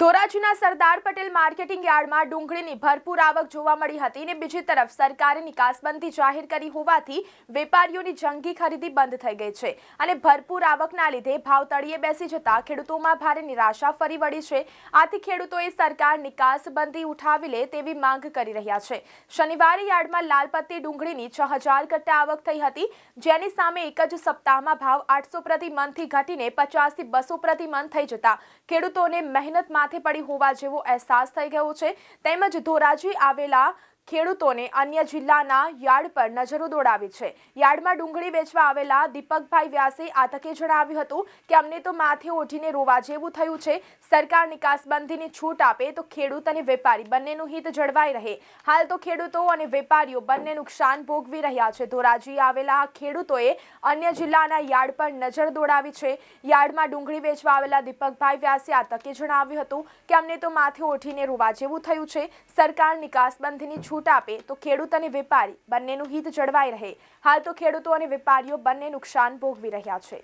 ધોરાજીના Sardar Patel marketing યાર્ડમાં ડુંગળીની ભરપૂર આવક જોવા મળી હતી અને બીજી તરફ સરકારે નિકાસબંધી જાહેર કરી હોવાથી વેપારીઓની જંગી ખરીદી બંધ થઈ ગઈ છે અને ભરપૂર આવકના લીધે ભાવ તળિયે બેસી જતા ખેડૂતોમાં ભારે નિરાશા ફરી વળી છે. આથી ખેડૂતોએ સરકાર નિકાસબંધી ઉઠાવી લે તેવી માંગ કરી રહ્યા છે. શનિવારે યાર્ડમાં લાલપત્તી ડુંગળીની છ હજાર કટ્ટા આવક થઈ હતી, જેની સામે એક જ સપ્તાહમાં ભાવ આઠસો પ્રતિ મનથી ઘટીને પચાસથી બસો પ્રતિ મન થઈ જતા ખેડૂતોને મહેનત માથે પડી હોવા જેવો અહેસાસ થઈ ગયો છે. તેમજ ધોરાજી આવેલા ખેડૂતોને અન્ય જિલ્લાના યાર્ડ પર નજરો દોડાવી છે. યાર્ડમાં ડુંગળી વેચવા આવેલા દીપકભાઈ વ્યાસે આ તકે જણાવ્યું હતું કે, અમને તો માથે ઓઢીને રોવા જેવું થયું છે. સરકાર નિકાસબંધીની છૂટ આપે તો ખેડૂત અને વેપારી બંનેનું હિત જળવાઈ રહે. હાલ તો ખેડૂતો અને વેપારીઓ બંને નુકસાન ભોગવી રહ્યા છે. ધોરાજી આવેલા ખેડૂતોએ અન્ય જિલ્લાના યાર્ડ પર નજર દોડાવી છે. યાર્ડમાં ડુંગળી વેચવા આવેલા દીપકભાઈ વ્યાસે આ તકે જણાવ્યું હતું કે, અમને તો માથે ઓઢીને રોવા જેવું થયું છે. સરકાર નિકાસબંધીની છૂટ આપે તો ખેડૂત અને વેપારી બંનેનું હિત જળવાઈ રહે. હાલ તો ખેડૂતો અને વેપારીઓ બંને નુકસાન ભોગવી રહ્યા છે.